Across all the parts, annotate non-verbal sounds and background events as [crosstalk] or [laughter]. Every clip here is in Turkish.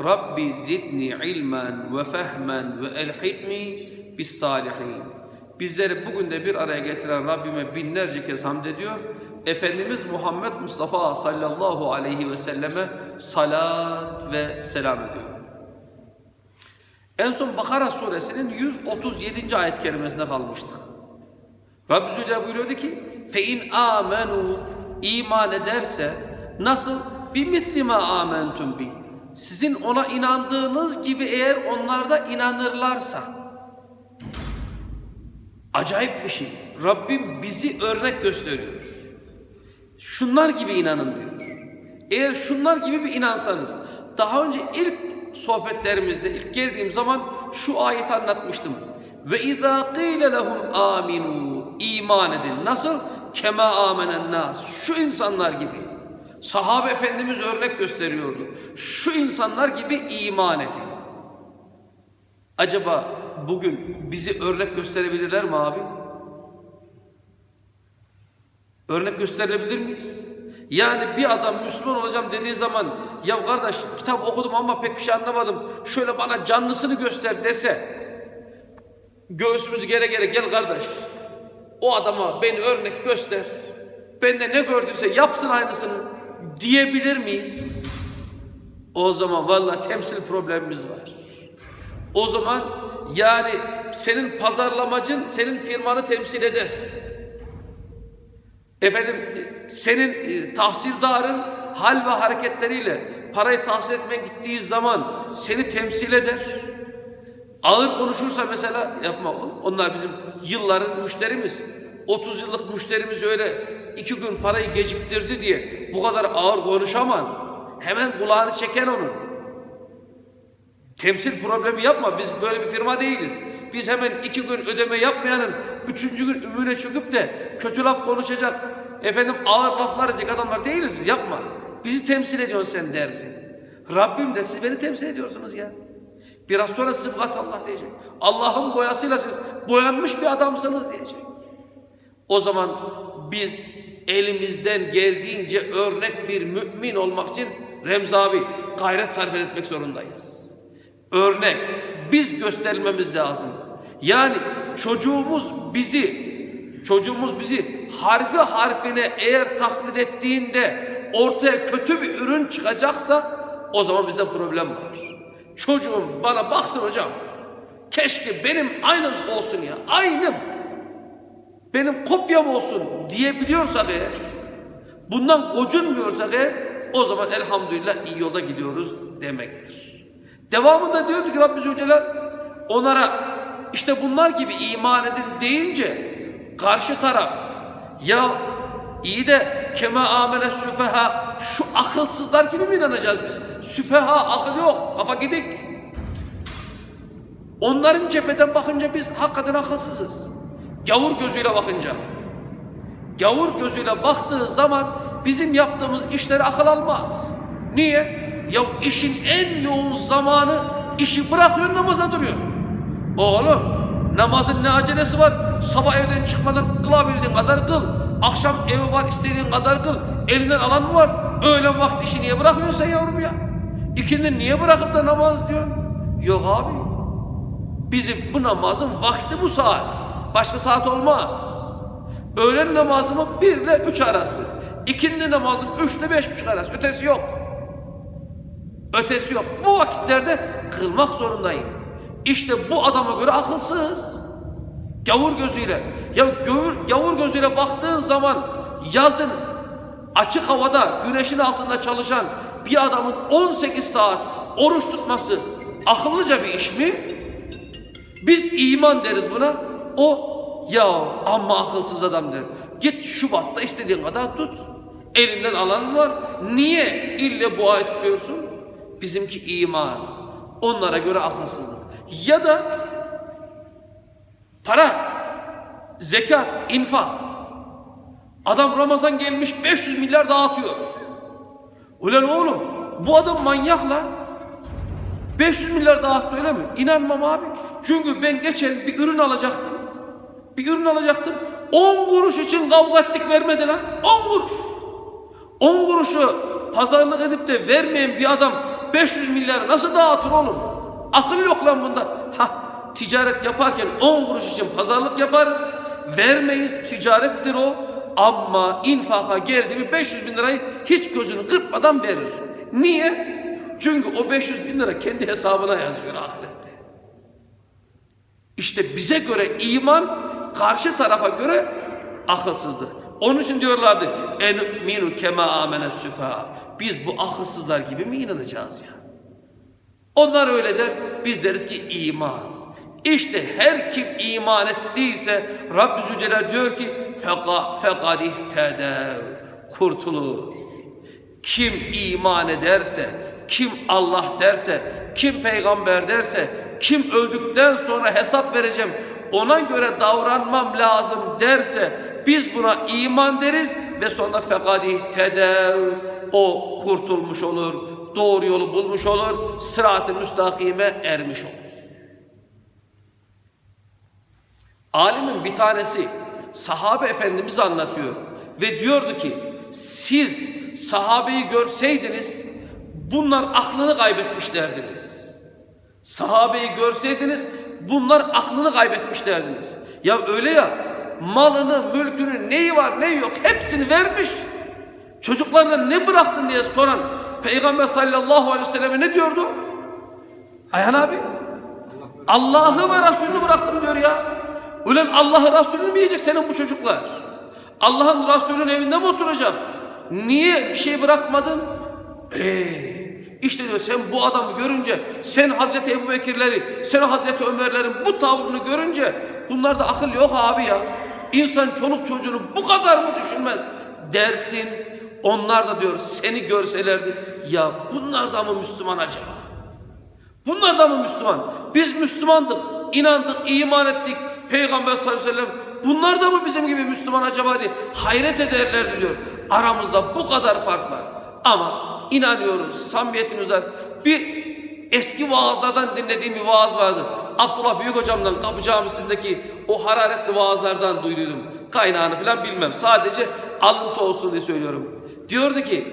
رب زدني علما وفهما وألحقني بالصالحين Bizleri bugün de bir araya getiren Rabbime binlerce kez hamd ediyor. Efendimiz Muhammed Mustafa sallallahu aleyhi ve selleme salat ve selam ediyor. En son Bakara suresinin 137. ayet kerimesine kalmıştık. Rabbi Zülcelal buyuruyordu ki فَاِنْ amenu iman ederse nasıl? بِمِثْلِ مَا آمَنْتُمْ بِهِ sizin ona inandığınız gibi eğer onlar da inanırlarsa acayip bir şey. Rabbim bizi örnek gösteriyor. Şunlar gibi inanın diyor. Eğer şunlar gibi bir inansanız daha önce ilk sohbetlerimizde ilk geldiğim zaman şu ayeti anlatmıştım. Ve izâ qîle lehum âminû iman edin. Nasıl? Kema amenen nas. Şu insanlar gibi. Sahabe Efendimiz örnek gösteriyordu. Şu insanlar gibi iman edin. Acaba bugün bizi örnek gösterebilirler mi abi? Örnek gösterebilir miyiz? Yani bir adam Müslüman olacağım dediği zaman ya kardeş kitap okudum ama pek bir şey anlamadım. Şöyle bana canlısını göster dese göğsümüzü gere gere gel kardeş. O adama beni örnek göster. Bende ne gördüyse yapsın aynısını diyebilir miyiz? O zaman vallahi temsil problemimiz var. O zaman yani senin pazarlamacın senin firmanı temsil eder. Efendim senin e, tahsildarın hal ve hareketleriyle parayı tahsil etmeye gittiği zaman seni temsil eder. Ağır konuşursa mesela yapma. Onlar bizim yılların müşterimiz. 30 yıllık müşterimiz öyle iki gün parayı geciktirdi diye bu kadar ağır konuşamam. Hemen kulağını çeken onun. Temsil problemi yapma. Biz böyle bir firma değiliz. Biz hemen iki gün ödeme yapmayanın üçüncü gün ümüne çöküp de kötü laf konuşacak, efendim ağır laflar edecek adamlar değiliz biz yapma. Bizi temsil ediyorsun sen dersin. Rabbim de siz beni temsil ediyorsunuz ya. Biraz sonra sıbgat Allah diyecek. Allah'ın boyasıyla siz boyanmış bir adamsınız diyecek. O zaman biz elimizden geldiğince örnek bir mümin olmak için Remzi abi gayret sarf etmek zorundayız. Örnek biz göstermemiz lazım. Yani çocuğumuz bizi çocuğumuz bizi harfi harfine eğer taklit ettiğinde ortaya kötü bir ürün çıkacaksa o zaman bizde problem var. Çocuğum bana baksın hocam. Keşke benim aynım olsun ya. Aynım. Benim kopyam olsun diyebiliyorsak eğer bundan gocunmuyorsak eğer o zaman elhamdülillah iyi yolda gidiyoruz demektir. Devamında diyordu ki Rabbi Zülcelal onlara işte bunlar gibi iman edin deyince karşı taraf ya iyi de kema amene süfeha şu akılsızlar gibi mi inanacağız biz? Süfeha akıl yok kafa gidik. Onların cepheden bakınca biz hakikaten akılsızız. Gavur gözüyle bakınca. Gavur gözüyle baktığı zaman bizim yaptığımız işleri akıl almaz. Niye? Ya işin en yoğun zamanı işi bırakıyor namaza duruyor. Oğlum namazın ne acelesi var? Sabah evden çıkmadan kılabildiğin kadar kıl. Akşam evi var istediğin kadar kıl. Elinden alan mı var? Öğlen vakti işi niye bırakıyorsun sen yavrum ya? İkindin niye bırakıp da namaz diyorsun? Yok abi. Bizim bu namazın vakti bu saat. Başka saat olmaz. Öğlen namazımı bir ile üç arası. İkindi namazım üç ile beş buçuk arası. Ötesi yok. Ötesi yok. Bu vakitlerde kılmak zorundayım. İşte bu adama göre akılsız. Gavur gözüyle. Ya gavur, gavur gözüyle baktığın zaman yazın açık havada güneşin altında çalışan bir adamın 18 saat oruç tutması akıllıca bir iş mi? Biz iman deriz buna. O ya amma akılsız adam der. Git Şubat'ta istediğin kadar tut. Elinden alan var. Niye ille bu ayet tutuyorsun? Bizimki iman. Onlara göre akılsızlık. Ya da para, zekat, infak. Adam Ramazan gelmiş 500 milyar dağıtıyor. Ulan oğlum bu adam manyak lan. 500 milyar dağıttı öyle mi? İnanmam abi. Çünkü ben geçen bir ürün alacaktım. Bir ürün alacaktım. 10 kuruş için kavga ettik vermedi lan. 10 kuruş. 10 kuruşu pazarlık edip de vermeyen bir adam 500 milyar nasıl dağıtır oğlum? Akıl yok lan bunda. Ha ticaret yaparken 10 kuruş için pazarlık yaparız. Vermeyiz ticarettir o. Ama infaka geldi mi 500 bin lirayı hiç gözünü kırpmadan verir. Niye? Çünkü o 500 bin lira kendi hesabına yazıyor ahirette. İşte bize göre iman karşı tarafa göre akılsızlık. Onun için diyorlardı en minu kema amene süfa. Biz bu akılsızlar gibi mi inanacağız ya? Onlar öyle der. Biz deriz ki iman. İşte her kim iman ettiyse Rabbi Zülcelal diyor ki feka fekad ihtedev kurtulur. Kim iman ederse, kim Allah derse, kim peygamber derse, kim öldükten sonra hesap vereceğim, ona göre davranmam lazım derse biz buna iman deriz ve sonra fekadih tedev o kurtulmuş olur, doğru yolu bulmuş olur, sırat-ı müstakime ermiş olur. Alimin bir tanesi sahabe efendimiz anlatıyor ve diyordu ki siz sahabeyi görseydiniz bunlar aklını kaybetmişlerdiniz. Sahabeyi görseydiniz bunlar aklını kaybetmişlerdiniz. Ya öyle ya malını, mülkünü, neyi var, neyi yok hepsini vermiş. Çocuklarına ne bıraktın diye soran Peygamber sallallahu aleyhi ve selleme ne diyordu? Ayhan abi Allah'ı ve Resulünü bıraktım diyor ya. Ulan Allah'ı Resulünü mü yiyecek senin bu çocuklar? Allah'ın Resulünün evinde mi oturacak? Niye bir şey bırakmadın? Eee işte diyor sen bu adamı görünce, sen Hazreti Ebu Bekirleri, sen Hazreti Ömerlerin bu tavrını görünce bunlarda akıl yok abi ya. İnsan çoluk çocuğunu bu kadar mı düşünmez dersin. Onlar da diyor seni görselerdi ya bunlar da mı Müslüman acaba? Bunlar da mı Müslüman? Biz Müslümandık, inandık, iman ettik. Peygamber sallallahu aleyhi ve sellem bunlar da mı bizim gibi Müslüman acaba diye hayret ederlerdi diyor. Aramızda bu kadar fark var. Ama inanıyoruz, samimiyetimiz var. Bir eski vaazlardan dinlediğim bir vaaz vardı. Abdullah Büyük Hocam'dan Kapı Camisi'ndeki o hararetli vaazlardan duyduydum. Kaynağını falan bilmem. Sadece alıntı olsun diye söylüyorum. Diyordu ki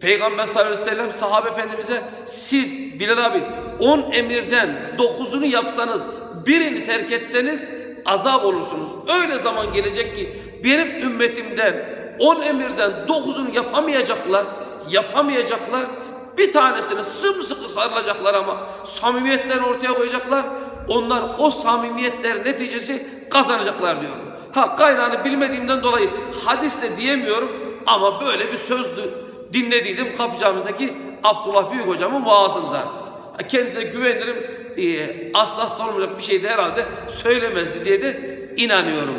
Peygamber sallallahu aleyhi ve sellem sahabe efendimize siz Bilal abi 10 emirden 9'unu yapsanız birini terk etseniz azap olursunuz. Öyle zaman gelecek ki benim ümmetimden 10 emirden 9'unu yapamayacaklar, yapamayacaklar. Bir tanesini sımsıkı sarılacaklar ama samimiyetten ortaya koyacaklar. Onlar o samimiyetler neticesi kazanacaklar diyor. Ha kaynağını bilmediğimden dolayı hadis de diyemiyorum ama böyle bir söz dinlediydim kapıcamızdaki Abdullah Büyük hocamın vaazından. Kendisine güvenirim e, asla asla olmayacak bir şey de herhalde söylemezdi diye de inanıyorum.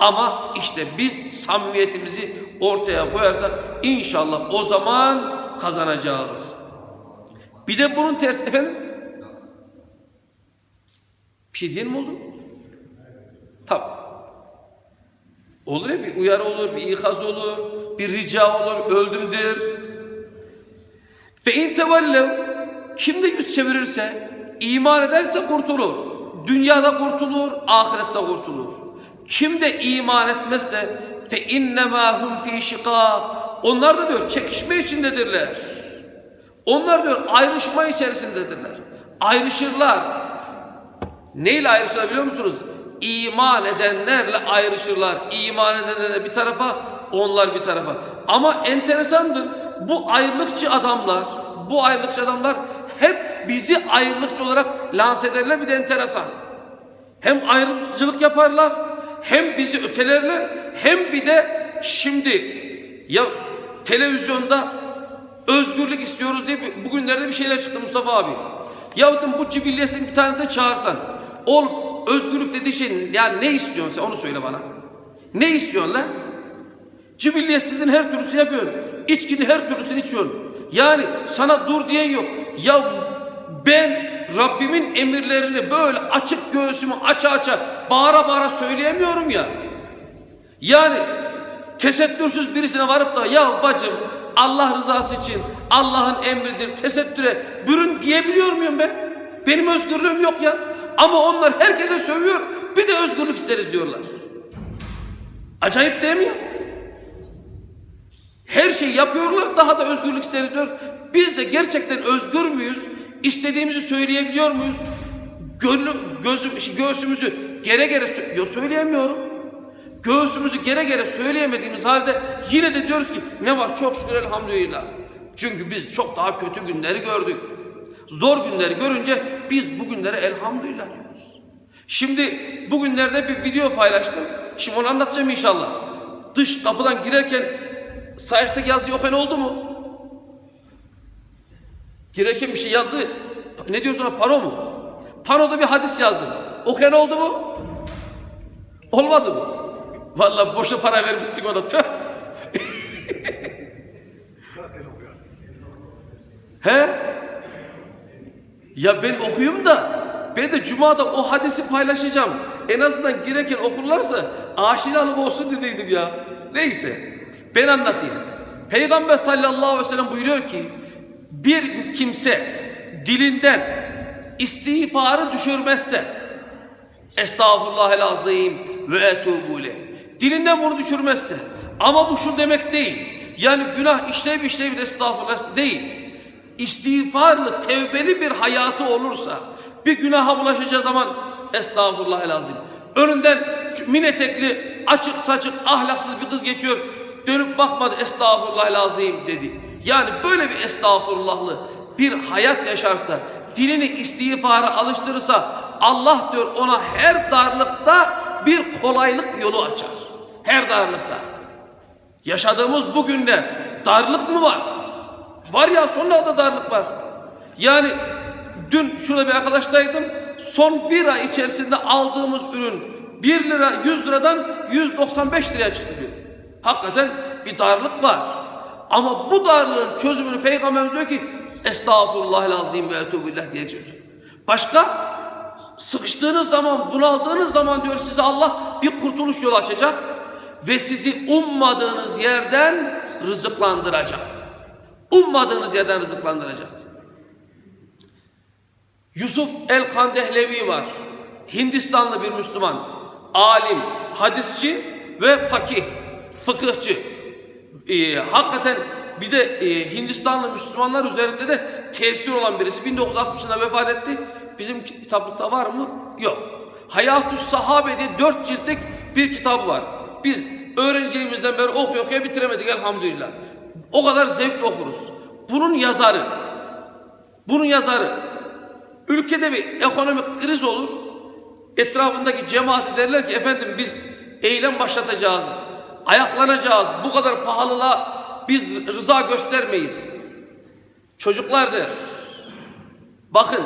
Ama işte biz samimiyetimizi ortaya koyarsak inşallah o zaman kazanacağız. Bir de bunun tersi efendim. Bir şey diyelim oldu? Tamam. Olur ya bir uyarı olur, bir ikaz olur, bir rica olur, öldüm der. Fe in tevellev kim de yüz çevirirse, iman ederse kurtulur. Dünyada kurtulur, ahirette kurtulur. Kim de iman etmezse fe innemâ hum fî şikâk. Onlar da diyor çekişme içindedirler. Onlar diyor ayrışma içerisindedirler. Ayrışırlar. Neyle ayrışırlar biliyor musunuz? İman edenlerle ayrışırlar. İman edenler bir tarafa, onlar bir tarafa. Ama enteresandır. Bu ayrılıkçı adamlar, bu ayrılıkçı adamlar hep bizi ayrılıkçı olarak lanse ederler bir de enteresan. Hem ayrımcılık yaparlar, hem bizi ötelerler, hem bir de şimdi ya televizyonda özgürlük istiyoruz diye bugünlerde bir şeyler çıktı Mustafa abi. Yahudun bu cibilliyesini bir tanesine çağırsan, ol özgürlük dediği şey yani ne istiyorsun sen onu söyle bana. Ne istiyorsun lan? Cibilliyetsizliğin her türlüsü yapıyorsun. İçkini her türlüsünü içiyorsun. Yani sana dur diyen yok. Ya ben Rabbimin emirlerini böyle açık göğsümü aça aça bağıra bağıra söyleyemiyorum ya. Yani tesettürsüz birisine varıp da ya bacım Allah rızası için Allah'ın emridir tesettüre bürün diyebiliyor muyum ben? Benim özgürlüğüm yok ya. Ama onlar herkese sövüyor bir de özgürlük isteriz diyorlar. Acayip değil mi ya? Her şeyi yapıyorlar daha da özgürlük isteriz diyor. Biz de gerçekten özgür müyüz? İstediğimizi söyleyebiliyor muyuz? Gönlü, gözüm, göğsümüzü gere gere Yo, söyleyemiyorum. Göğsümüzü gere gere söyleyemediğimiz halde yine de diyoruz ki ne var çok şükür elhamdülillah. Çünkü biz çok daha kötü günleri gördük. Zor günleri görünce biz bu günlere elhamdülillah diyoruz. Şimdi bugünlerde bir video paylaştım. Şimdi onu anlatacağım inşallah. Dış kapıdan girerken sayaçtaki yazı okuyan oldu mu? Girerken bir şey yazdı. Ne diyorsun ona pano mu? Panoda bir hadis yazdım. Okuyan oldu mu? Olmadı mı? Vallahi boşa para vermişsin ona. Tüh. [laughs] He? Ya ben okuyayım da ben de Cuma'da o hadisi paylaşacağım. En azından girerken okurlarsa aşinalık olsun dediydim ya. Neyse ben anlatayım. Peygamber sallallahu aleyhi ve sellem buyuruyor ki bir kimse dilinden istiğfarı düşürmezse Estağfurullahel azim ve etubu. Dilinden bunu düşürmezse ama bu şu demek değil. Yani günah işleyip işleyip de estağfurullah değil. İstiğfarlı, tevbeli bir hayatı olursa bir günaha bulaşacağı zaman estağfurullahel azim. Önünden min etekli, açık saçık, ahlaksız bir kız geçiyor. Dönüp bakmadı estağfurullahel azim dedi. Yani böyle bir estağfurullahlı bir hayat yaşarsa, dilini istiğfara alıştırırsa Allah diyor ona her darlıkta bir kolaylık yolu açar. Her darlıkta. Yaşadığımız bugünler darlık mı var? Var ya sonlarda darlık var. Yani dün şurada bir arkadaştaydım. Son bir ay içerisinde aldığımız ürün 1 lira 100 liradan 195 liraya çıktı diyor. Hakikaten bir darlık var. Ama bu darlığın çözümünü Peygamberimiz diyor ki Estağfurullahel ve etubillah diye çözüm. Başka? Sıkıştığınız zaman, bunaldığınız zaman diyor size Allah bir kurtuluş yolu açacak ve sizi ummadığınız yerden rızıklandıracak. Ummadığınız yerden rızıklandıracak. Yusuf el-Kandehlevi var. Hindistanlı bir Müslüman. Alim, hadisçi ve fakih, fıkıhçı. Ee, hakikaten bir de e, Hindistanlı Müslümanlar üzerinde de tesir olan birisi. 1960'ında vefat etti. Bizim kitaplıkta var mı? Yok. Hayatü Sahabe diye dört ciltlik bir kitabı var. Biz öğrenciliğimizden beri okuyor okuya bitiremedik elhamdülillah. O kadar zevkle okuruz. Bunun yazarı, bunun yazarı, ülkede bir ekonomik kriz olur, etrafındaki cemaati derler ki efendim biz eylem başlatacağız, ayaklanacağız, bu kadar pahalılığa biz rıza göstermeyiz. Çocuklar der, bakın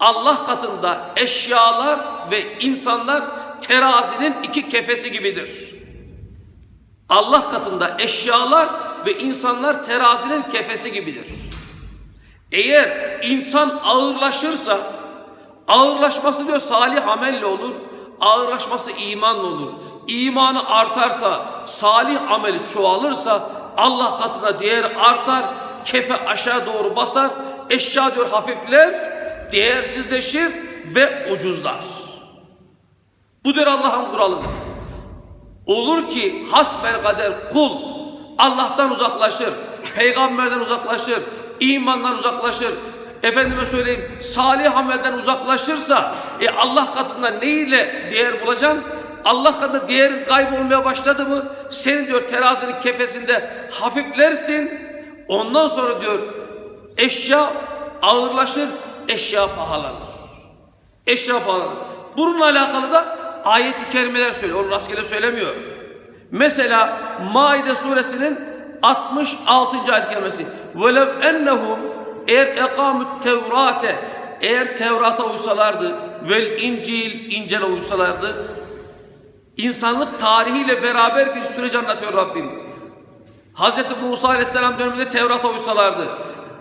Allah katında eşyalar ve insanlar terazinin iki kefesi gibidir. Allah katında eşyalar ve insanlar terazinin kefesi gibidir. Eğer insan ağırlaşırsa, ağırlaşması diyor salih amelle olur, ağırlaşması imanla olur. İmanı artarsa, salih ameli çoğalırsa Allah katında değer artar, kefe aşağı doğru basar, eşya diyor hafifler, değersizleşir ve ucuzlar. Bu diyor Allah'ın kuralıdır. Olur ki hasbel kader kul Allah'tan uzaklaşır, peygamberden uzaklaşır, imandan uzaklaşır, efendime söyleyeyim salih amelden uzaklaşırsa e Allah katında neyle değer bulacaksın? Allah katında değerin kaybolmaya başladı mı senin diyor terazinin kefesinde hafiflersin ondan sonra diyor eşya ağırlaşır eşya pahalanır. Eşya pahalanır. Bununla alakalı da ayet-i kerimeler söylüyor. Onu rastgele söylemiyor. Mesela Maide suresinin 66. ayet kerimesi. وَلَوْ اَنَّهُمْ eğer ekamut tevrate eğer Tevrat'a uysalardı vel İncil İncil'e uysalardı insanlık tarihiyle beraber bir süreç anlatıyor Rabbim. Hazreti Musa Aleyhisselam döneminde Tevrat'a uysalardı.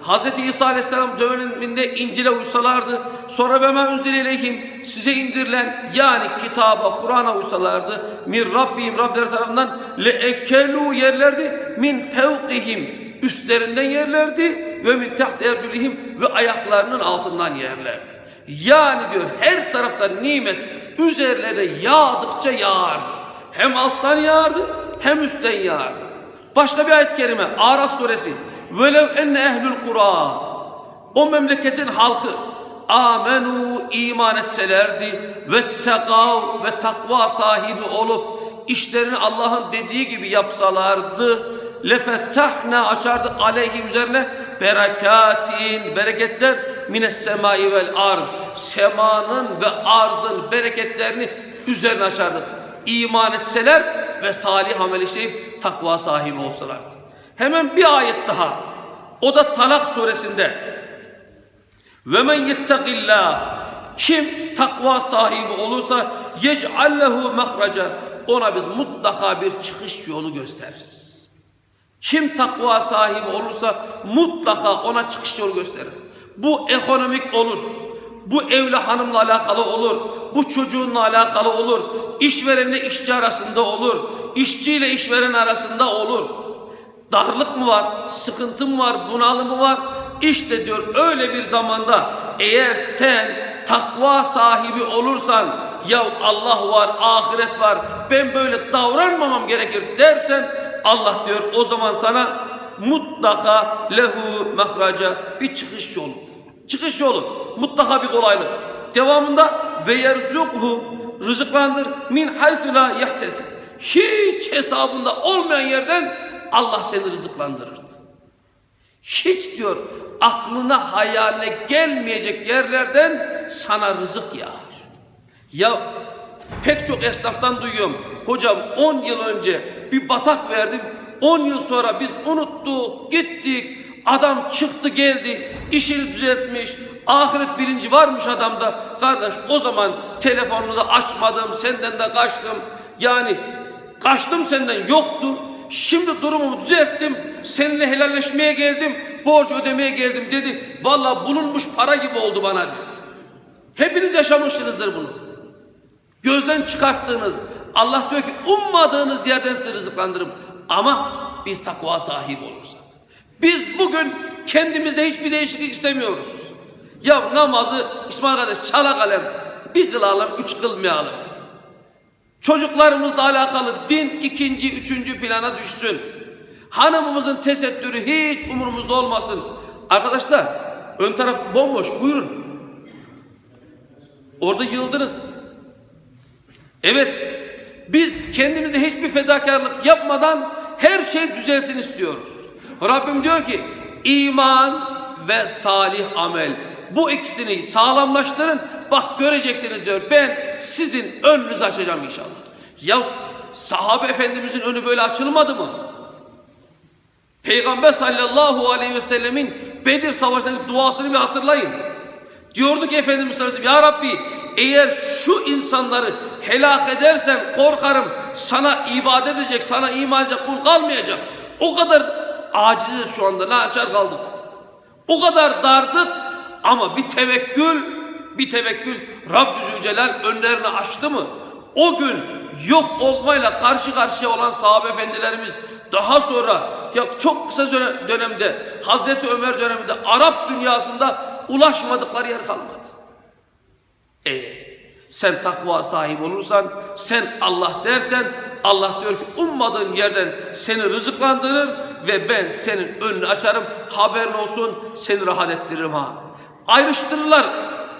Hazreti İsa Aleyhisselam döneminde İncil'e uysalardı. Sonra ve ileyhim size indirilen yani kitaba, Kur'an'a uysalardı. Min Rabbihim Rableri tarafından le ekelu yerlerdi. Min fevkihim üstlerinden yerlerdi. Ve min taht erculihim ve ayaklarının altından yerlerdi. Yani diyor her taraftan nimet üzerlerine yağdıkça yağardı. Hem alttan yağardı hem üstten yağardı. Başka bir ayet-i kerime Araf suresi. Velev enne ehlül kura o memleketin halkı amenu iman etselerdi ve tekav ve takva sahibi olup işlerini Allah'ın dediği gibi yapsalardı lefettahna açardık aleyhim üzerine berekatin bereketler mines semai vel arz semanın ve arzın bereketlerini üzerine açardık. İman etseler ve salih amel işleyip takva sahibi olsalardı. Hemen bir ayet daha. O da Talak suresinde. ve men yettekillah kim takva sahibi olursa yec'allehu mahraca ona biz mutlaka bir çıkış yolu gösteririz. Kim takva sahibi olursa mutlaka ona çıkış yolu gösteririz. Bu ekonomik olur. Bu evli hanımla alakalı olur. Bu çocuğunla alakalı olur. İşverenle işçi arasında olur. İşçiyle işveren arasında olur. Darlık mı var? Sıkıntı mı var? Bunalım mı var? İşte diyor öyle bir zamanda eğer sen takva sahibi olursan ya Allah var, ahiret var, ben böyle davranmamam gerekir dersen Allah diyor o zaman sana mutlaka lehu mahraca bir çıkış yolu. Çıkış yolu. Mutlaka bir kolaylık. Devamında ve yerzukhu rızıklandır min haythu la. Hiç hesabında olmayan yerden Allah seni rızıklandırırdı. Hiç diyor aklına hayaline gelmeyecek yerlerden sana rızık yağar. Ya pek çok esnaftan duyuyorum. Hocam 10 yıl önce bir batak verdim. 10 yıl sonra biz unuttuk, gittik. Adam çıktı geldi, işini düzeltmiş. Ahiret bilinci varmış adamda. Kardeş o zaman telefonunu da açmadım, senden de kaçtım. Yani kaçtım senden yoktu. Şimdi durumumu düzelttim. Seninle helalleşmeye geldim. Borç ödemeye geldim dedi. Valla bulunmuş para gibi oldu bana diyor. Hepiniz yaşamışsınızdır bunu. Gözden çıkarttığınız, Allah diyor ki ummadığınız yerden sizi rızıklandırırım. Ama biz takva sahibi olursak. Biz bugün kendimizde hiçbir değişiklik istemiyoruz. Ya namazı İsmail kardeş çala kalem bir kılalım, üç kılmayalım. Çocuklarımızla alakalı din ikinci, üçüncü plana düşsün. Hanımımızın tesettürü hiç umurumuzda olmasın. Arkadaşlar ön taraf bomboş buyurun. Orada yıldınız. Evet biz kendimize hiçbir fedakarlık yapmadan her şey düzelsin istiyoruz. Rabbim diyor ki iman ve salih amel bu ikisini sağlamlaştırın bak göreceksiniz diyor ben sizin önünüzü açacağım inşallah. Ya sahabe efendimizin önü böyle açılmadı mı? Peygamber sallallahu aleyhi ve sellemin Bedir savaşındaki duasını bir hatırlayın. Diyordu ki Efendimiz sallallahu aleyhi ve sellem ya Rabbi eğer şu insanları helak edersen korkarım sana ibadet edecek, sana iman edecek kul kalmayacak. O kadar aciziz şu anda, naçar kaldık. O kadar dardık ama bir tevekkül, bir tevekkül Rabbi Zülcelal önlerini açtı mı? O gün yok olmayla karşı karşıya olan sahabe efendilerimiz daha sonra ya çok kısa dönemde Hazreti Ömer döneminde Arap dünyasında ulaşmadıkları yer kalmadı. E sen takva sahibi olursan, sen Allah dersen Allah diyor ki ummadığın yerden seni rızıklandırır ve ben senin önünü açarım. Haberin olsun seni rahat ettiririm ha. Ayrıştırırlar.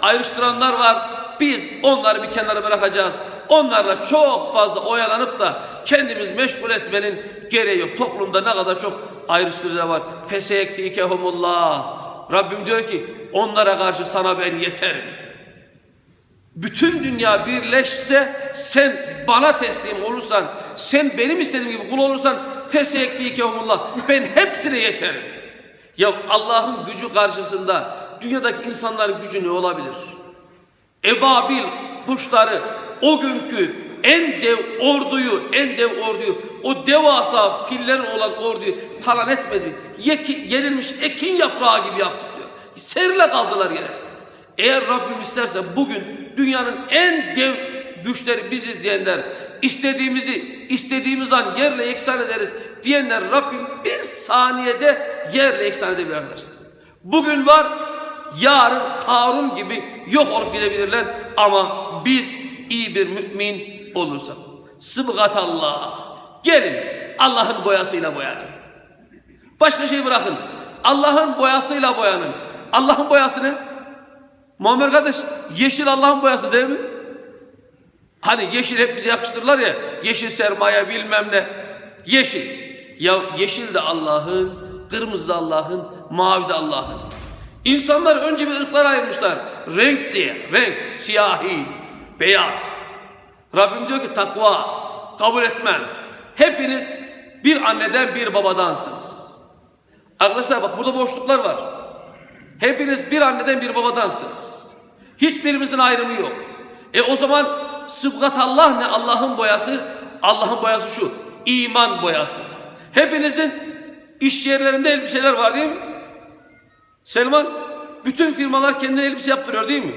Ayrıştıranlar var. Biz onları bir kenara bırakacağız. Onlarla çok fazla oyalanıp da kendimiz meşgul etmenin gereği yok. Toplumda ne kadar çok ayrıştırıcı var. Feseyekfikehumullah. Rabbim diyor ki onlara karşı sana ben yeterim. Bütün dünya birleşse sen bana teslim olursan, sen benim istediğim gibi kul olursan feseyekfikehumullah. Ben hepsine yeterim. Ya Allah'ın gücü karşısında dünyadaki insanların gücü ne olabilir? Ebabil kuşları o günkü en dev orduyu, en dev orduyu, o devasa fillerin olan orduyu talan etmedi. Yeki, gerilmiş ekin yaprağı gibi yaptık diyor. Serile kaldılar yere. Eğer Rabbim isterse bugün dünyanın en dev güçleri biziz diyenler, istediğimizi istediğimiz an yerle yeksan ederiz diyenler Rabbim bir saniyede yerle yeksan edebilir. Bugün var, yarın Karun gibi yok olup gidebilirler ama biz iyi bir mümin olursak. Sıbgat Allah. Gelin Allah'ın boyasıyla boyanın. Başka şey bırakın. Allah'ın boyasıyla boyanın. Allah'ın boyası ne? Muammer kardeş yeşil Allah'ın boyası değil mi? Hani yeşil hep bize yakıştırırlar ya. Yeşil sermaye bilmem ne. Yeşil. Ya yeşil de Allah'ın, kırmızı da Allah'ın, mavi de Allah'ın. İnsanlar önce bir ırklar ayırmışlar. Renk diye. Renk, siyahi, beyaz. Rabbim diyor ki takva, kabul etmem. Hepiniz bir anneden bir babadansınız. Arkadaşlar bak burada boşluklar var. Hepiniz bir anneden bir babadansınız. Hiçbirimizin ayrımı yok. E o zaman sıbgat Allah ne? Allah'ın boyası. Allah'ın boyası şu. iman boyası. Hepinizin iş yerlerinde elbiseler var değil mi? Selman, bütün firmalar kendine elbise yaptırıyor değil mi?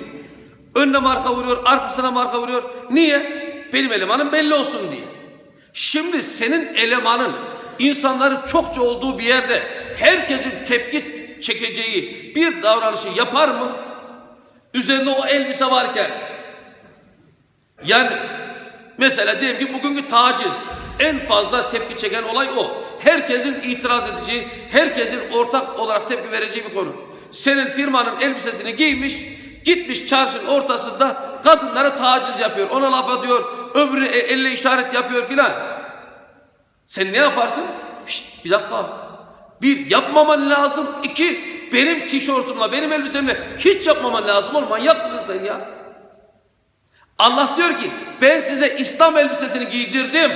Önüne marka vuruyor, arkasına marka vuruyor. Niye? Benim elemanım belli olsun diye. Şimdi senin elemanın insanların çokça olduğu bir yerde herkesin tepki çekeceği bir davranışı yapar mı? Üzerinde o elbise varken. Yani mesela diyelim ki bugünkü taciz en fazla tepki çeken olay o. Herkesin itiraz edeceği, herkesin ortak olarak tepki vereceği bir konu. Senin firmanın elbisesini giymiş, gitmiş çarşının ortasında kadınlara taciz yapıyor. Ona laf diyor, öbürü e- elle işaret yapıyor filan. Sen ne yaparsın? Şşt, bir dakika. Bir, yapmaman lazım. İki, benim tişörtümle, benim elbisemle hiç yapmaman lazım oğlum. Manyak mısın sen ya? Allah diyor ki ben size İslam elbisesini giydirdim.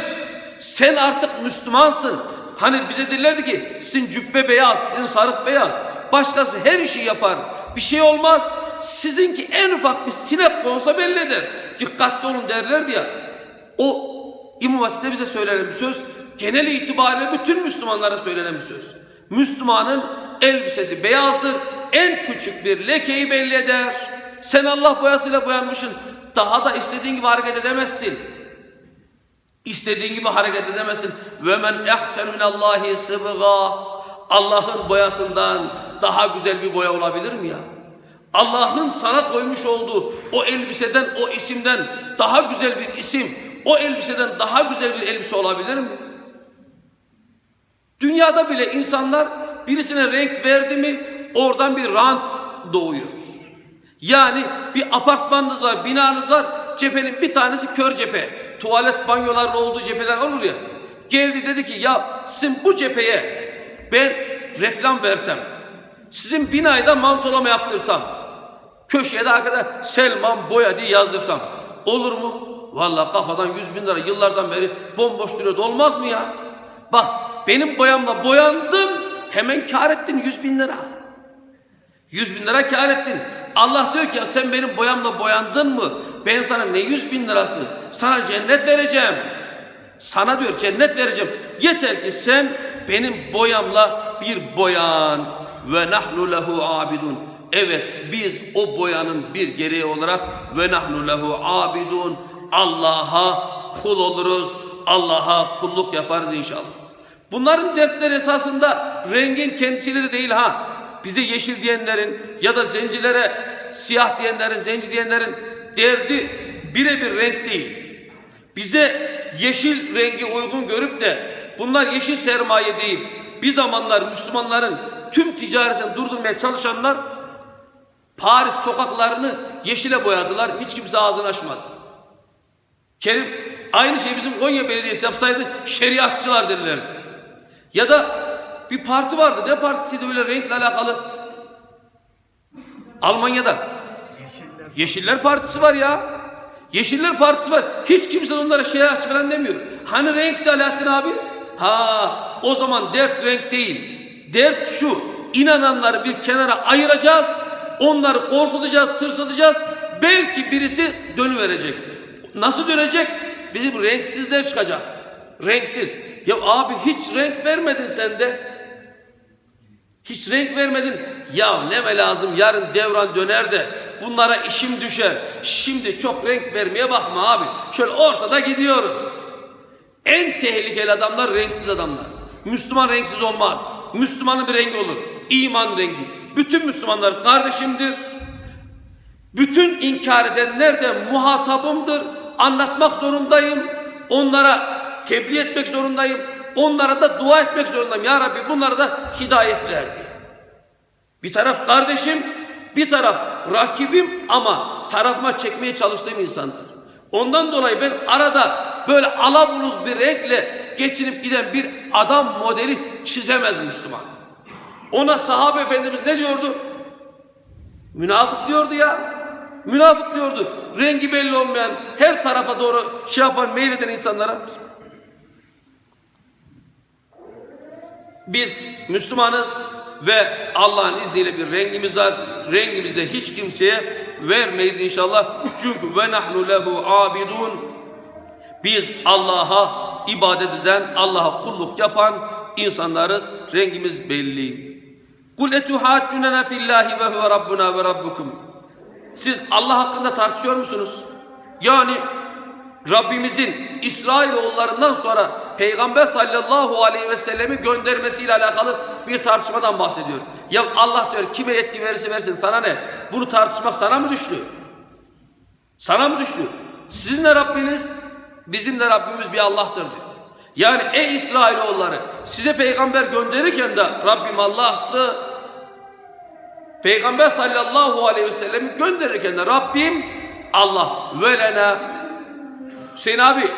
Sen artık Müslümansın. Hani bize derlerdi ki sizin cübbe beyaz, sizin sarık beyaz. Başkası her işi yapar. Bir şey olmaz. Sizinki en ufak bir sinek konsa bellidir. Dikkatli olun derlerdi ya. O İmam Hatip'te bize söylenen bir söz. Genel itibariyle bütün Müslümanlara söylenen bir söz. Müslümanın elbisesi beyazdır. En küçük bir lekeyi belli eder. Sen Allah boyasıyla boyanmışsın. Daha da istediğin gibi hareket edemezsin. İstediğin gibi hareket edemezsin. Ve men ehsenu minallahi sıbga. Allah'ın boyasından daha güzel bir boya olabilir mi ya? Allah'ın sana koymuş olduğu o elbiseden, o isimden daha güzel bir isim, o elbiseden daha güzel bir elbise olabilir mi? Dünyada bile insanlar birisine renk verdi mi oradan bir rant doğuyor. Yani bir apartmanınız var, binanız var, cephenin bir tanesi kör cephe. Tuvalet banyoların olduğu cepheler olur ya. Geldi dedi ki ya sizin bu cepheye ben reklam versem, sizin binayı da mantolama yaptırsam, köşeye de arkada Selman Boya diye yazdırsam olur mu? Vallahi kafadan yüz bin lira yıllardan beri bomboş duruyordu. Olmaz mı ya? Bak benim boyamla boyandım hemen kar ettin yüz bin lira. Yüz bin lira kar ettin. Allah diyor ki ya sen benim boyamla boyandın mı? Ben sana ne yüz bin lirası? Sana cennet vereceğim. Sana diyor cennet vereceğim. Yeter ki sen benim boyamla bir boyan. Ve nahnu lehu abidun. Evet biz o boyanın bir gereği olarak ve nahnu lehu abidun. Allah'a kul oluruz. Allah'a kulluk yaparız inşallah. Bunların dertleri esasında rengin kendisiyle de değil ha. Bize yeşil diyenlerin ya da zencilere siyah diyenlerin, zenci diyenlerin derdi birebir renk değil. Bize yeşil rengi uygun görüp de bunlar yeşil sermaye değil. Bir zamanlar Müslümanların tüm ticaretini durdurmaya çalışanlar Paris sokaklarını yeşile boyadılar. Hiç kimse ağzını açmadı. Kerim aynı şey bizim Konya Belediyesi yapsaydı şeriatçılar derlerdi. Ya da bir parti vardı. Ne partisiydi öyle renkle alakalı? Almanya'da. Yeşiller Partisi var ya. Yeşiller Partisi var. Hiç kimse onlara şeriatçı falan demiyor. Hani renkti Alaaddin abi? Ha o zaman dert renk değil. Dert şu. inananları bir kenara ayıracağız. Onları korkutacağız, tırsatacağız. Belki birisi dönüverecek. Nasıl dönecek? bizim renksizler çıkacak. Renksiz. Ya abi hiç renk vermedin sen de. Hiç renk vermedin. Ya neme lazım yarın devran döner de bunlara işim düşer. Şimdi çok renk vermeye bakma abi. Şöyle ortada gidiyoruz. En tehlikeli adamlar renksiz adamlar. Müslüman renksiz olmaz. Müslümanın bir rengi olur. İman rengi. Bütün Müslümanlar kardeşimdir. Bütün inkar edenler de muhatabımdır. Anlatmak zorundayım. Onlara tebliğ etmek zorundayım. Onlara da dua etmek zorundayım. Ya Rabbi bunlara da hidayet ver diye. Bir taraf kardeşim, bir taraf rakibim ama tarafıma çekmeye çalıştığım insanlar. Ondan dolayı ben arada böyle alabuluz bir renkle geçinip giden bir adam modeli çizemez Müslüman. Ona sahabe efendimiz ne diyordu? Münafık diyordu ya. Münafık diyordu. Rengi belli olmayan, her tarafa doğru şey yapan, meyleden insanlara. Biz Müslümanız ve Allah'ın izniyle bir rengimiz var. Rengimizde hiç kimseye vermeyiz inşallah. Çünkü ve nahnu lehu abidun. Biz Allah'a ibadet eden, Allah'a kulluk yapan insanlarız. Rengimiz belli. Kul etuhaccunena fillahi ve huve rabbuna ve rabbukum. Siz Allah hakkında tartışıyor musunuz? Yani Rabbimizin İsrailoğullarından sonra Peygamber sallallahu aleyhi ve sellemi göndermesiyle alakalı bir tartışmadan bahsediyor. Ya Allah diyor kime yetki verirse versin sana ne? Bunu tartışmak sana mı düştü? Sana mı düştü? Sizin de Rabbiniz, bizim de Rabbimiz bir Allah'tır diyor. Yani ey İsrailoğulları size peygamber gönderirken de Rabbim Allah'tı. Peygamber sallallahu aleyhi ve sellemi gönderirken de Rabbim Allah velena Hüseyin abi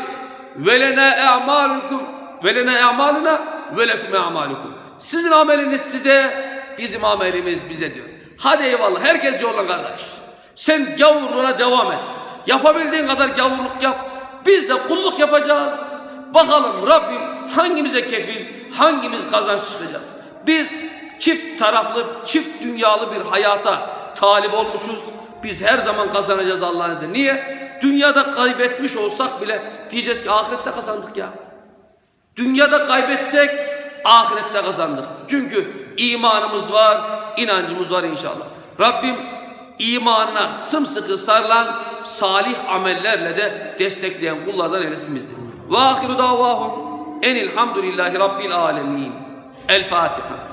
velena e'malukum velena e'maluna ve lekum e'malukum. Sizin ameliniz size, bizim amelimiz bize diyor. Hadi eyvallah herkes yoluna kardeş. Sen gavurluğuna devam et. Yapabildiğin kadar gavurluk yap. Biz de kulluk yapacağız. Bakalım Rabbim hangimize kefil, hangimiz kazanç çıkacağız. Biz çift taraflı, çift dünyalı bir hayata talip olmuşuz. Biz her zaman kazanacağız Allah'ın izniyle. Niye? Dünyada kaybetmiş olsak bile diyeceğiz ki ahirette kazandık ya. Dünyada kaybetsek ahirette kazandık. Çünkü imanımız var, inancımız var inşallah. Rabbim imanına sımsıkı sarılan salih amellerle de destekleyen kullardan eylesin bizi. Ve ahiru davahum enilhamdülillahi rabbil alemin. El Fatiha.